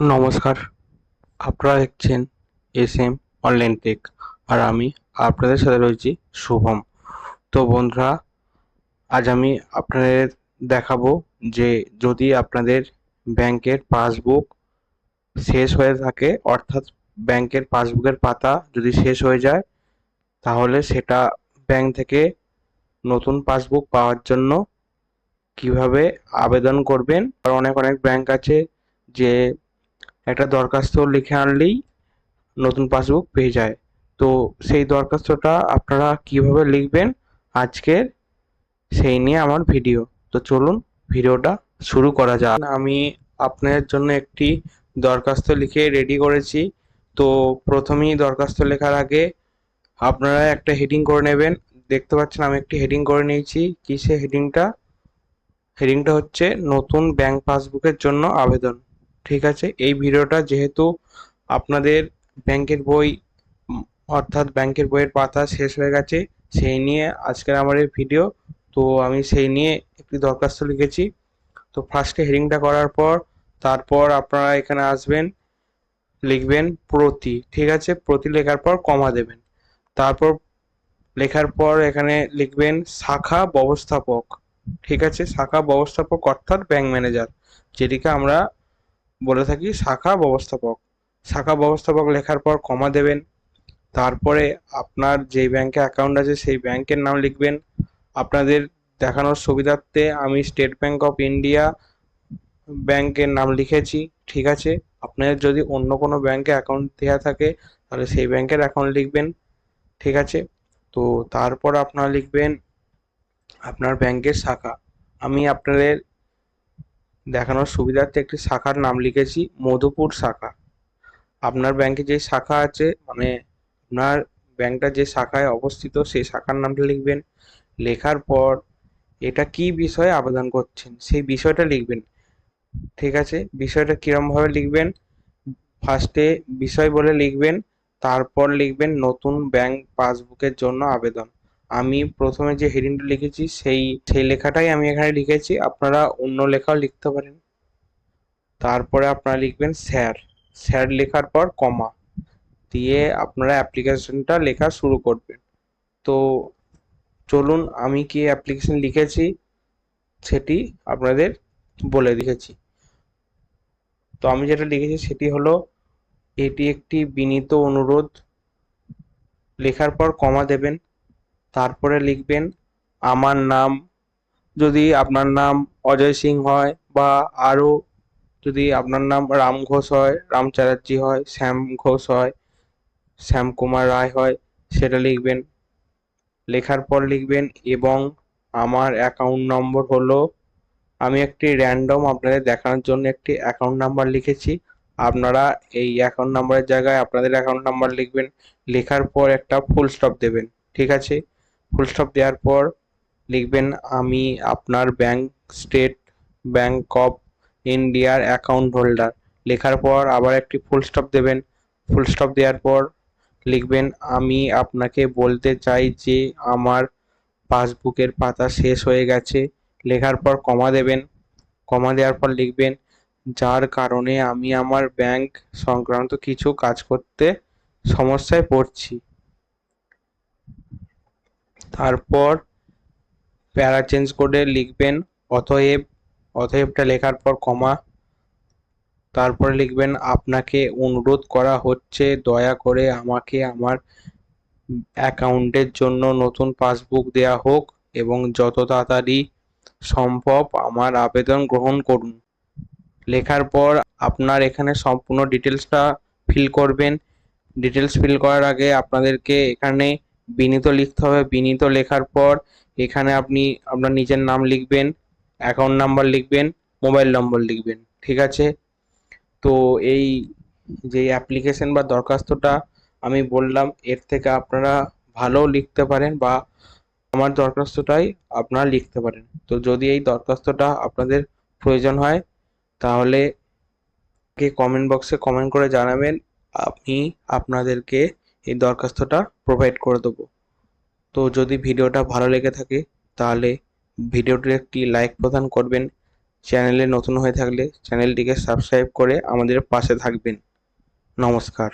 নমস্কার। আপনারা দেখছেন এস এম অনলাইন টেক আর আমি আপনাদের সাথে রয়েছি শুভম। তো বন্ধুরা, আজ আমি আপনাদের দেখাবো যে যদি আপনাদের ব্যাংকের পাসবুক শেষ হয়ে থাকে, অর্থাৎ ব্যাংকের পাসবুকের পাতা যদি শেষ হয়ে যায়, তাহলে সেটা ব্যাংক থেকে নতুন পাসবুক পাওয়ার জন্য কীভাবে আবেদন করবেন? আর অনেক অনেক ব্যাংক আছে যে একটা দরখাস্ত লিখে আনলেই নতুন পাসবুক পেয়ে যায়। তো সেই দরখাস্তটা আপনারা কীভাবে লিখবেন আজকের সেই নিয়ে আমার ভিডিও। তো চলুন ভিডিওটা শুরু করা যাক। আমি আপনাদের জন্য একটি দরখাস্ত লিখে রেডি করেছি। তো প্রথমেই দরখাস্ত লেখার আগে আপনারা একটা হেডিং করে নেবেন। দেখতে পাচ্ছেন আমি একটি হেডিং করে নিয়েছি। কিসে হেডিংটা হেডিংটা হচ্ছে নতুন ব্যাংক পাসবুকের জন্য আবেদন। ঠিক আছে? এই ভিডিওটা যেহেতু আপনাদের ব্যাংকের বই, অর্থাৎ ব্যাংকের বইয়ের পাতা শেষ হয়ে গেছে, সেই নিয়ে আজকের আমার এই ভিডিও। তো আমি সেই নিয়ে একটি দরখাস্ত লিখেছি। তো ফার্স্টে হেডিংটা করার পর, তারপর আপনারা এখানে আসবেন, লিখবেন প্রতি, ঠিক আছে? প্রতি লেখার পর কমা দেবেন। তারপর লেখার পর এখানে লিখবেন শাখা ব্যবস্থাপক, ঠিক আছে? শাখা ব্যবস্থাপক অর্থাৎ ব্যাংক ম্যানেজার যেটিকে আমরা বলে থাকি, শাখা ব্যবস্থাপক। শাখা ব্যবস্থাপক লেখার পর কমা দেবেন। তারপরে আপনার যেই ব্যাংকে অ্যাকাউন্ট আছে, সেই ব্যাংকের নাম লিখবেন। আপনাদের দেখানোর সুবিধার্থে আমি স্টেট ব্যাংক অফ ইন্ডিয়া ব্যাংকের নাম লিখেছি, ঠিক আছে? আপনাদের যদি অন্য কোনো ব্যাংকে অ্যাকাউন্ট দেওয়া থাকে, তাহলে সেই ব্যাংকের অ্যাকাউন্ট লিখবেন, ঠিক আছে? তো তারপর আপনারা লিখবেন, আপনার ব্যাংকের শাখা। আমি আপনাদের দেখানোর সুবিধার্থে একটি শাখার নাম লিখেছি, মধুপুর শাখা। আপনার ব্যাংকে যে শাখা আছে মানে আপনার ব্যাংকটা যে শাখায় অবস্থিত, সেই শাখার নামটা লিখবেন। লেখার পর এটা কি বিষয়ে আবেদন করছেন, সেই বিষয়টা লিখবেন। ঠিক আছে? বিষয়টা কিরমভাবে লিখবেন? ফার্স্টে বিষয় বলে লিখবেন, তারপর লিখবেন নতুন ব্যাংক পাসবুকের জন্য আবেদন। আমি প্রথমে যে হেডিংটা লিখেছি, সেই সেই লেখাটাই আমি এখানে লিখেছি। আপনারা অন্য লেখাও লিখতে পারেন। তারপরে আপনারা লিখবেন স্যার স্যার লেখার পর কমা দিয়ে আপনারা অ্যাপ্লিকেশনটা লেখা শুরু করবেন। তো চলুন, আমি কি অ্যাপ্লিকেশন লিখেছি? সেটি আপনাদের বলে দিয়েছি। তো আমি যেটা লিখেছি, সেটি হলো, এটি একটি বিনীত অনুরোধ। লেখার পর কমা দেবেন। তারপরে লিখবেন, আমার নাম। যদি আপনার নাম অজয় সিং হয় বা আরও যদি আপনার নাম রাম ঘোষ হয়, রাম চ্যাটার্জি হয়, শ্যাম ঘোষ হয়, শ্যাম কুমার রায় হয়, সেটা লিখবেন। লেখার পর লিখবেন, এবং আমার অ্যাকাউন্ট নম্বর হলো আমি একটি র্যান্ডম আপনাদের দেখানোর জন্য একটি অ্যাকাউন্ট নাম্বার লিখেছি। আপনারা এই অ্যাকাউন্ট নাম্বারের জায়গায় আপনাদের অ্যাকাউন্ট নাম্বার লিখবেন। লেখার পর একটা ফুল স্টপ দেবেন। ঠিক আছে? ফুল স্টপ দেওয়ার পর লিখবেন, আমি আপনার ব্যাংক স্টেট ব্যাংক অফ ইন্ডিয়ার অ্যাকাউন্ট হোল্ডার লেখার পর আবার একটি ফুল স্টপ দেবেন। ফুল স্টপ দেওয়ার পর লিখবেন, আমি আপনাকে বলতে চাই যে আমার পাসবুকের পাতা শেষ হয়ে গেছে। লেখার পর কমা দেবেন। কমা দেওয়ার পর লিখবেন, যার কারণে আমি আমার ব্যাংক সংক্রান্ত কিছু কাজ করতে সমস্যায় পড়ছি। তারপর প্যারা চেঞ্জ করে লিখবেন অতএব, অতএবটা লেখার পর কমা। তারপরে লিখবেন, আপনাকে অনুরোধ করা হচ্ছে, দয়া করে আমাকে আমার অ্যাকাউন্টের জন্য নতুন পাসবুক দেওয়া হোক এবং যত তাড়াতাড়ি সম্ভব আমার আবেদন গ্রহণ করুন। লেখার পর আপনার এখানে সম্পূর্ণ ডিটেলসটা ফিল করবেন। ডিটেলস ফিল করার আগে আপনাদেরকে এখানে বিনীত লিখতে হবে। বিনীত লেখার পর এখানে আপনি, আপনার নিজের নাম লিখবেন অ্যাকাউন্ট নাম্বার লিখবেন মোবাইল নম্বর লিখবেন, ঠিক আছে? তো এই যে অ্যাপ্লিকেশন বা দরখাস্তটা আমি বললাম, এর থেকে আপনারা ভালোও লিখতে পারেন বা আমার দরখাস্তটাই আপনারা লিখতে পারেন। তো যদি এই দরখাস্তটা আপনাদের প্রয়োজন হয়, তাহলে কে কমেন্ট বক্সে কমেন্ট করে জানাবেন। আমি আপনাদেরকে এই দরখাস্তটা প্রোভাইড করে দেবো। তো যদি ভিডিওটা ভালো লেগে থাকে, তাহলে ভিডিওটির একটি লাইক প্রদান করবেন। চ্যানেলে নতুন হয়ে থাকলে চ্যানেলটিকে সাবস্ক্রাইব করে আমাদের পাশে থাকবেন। নমস্কার।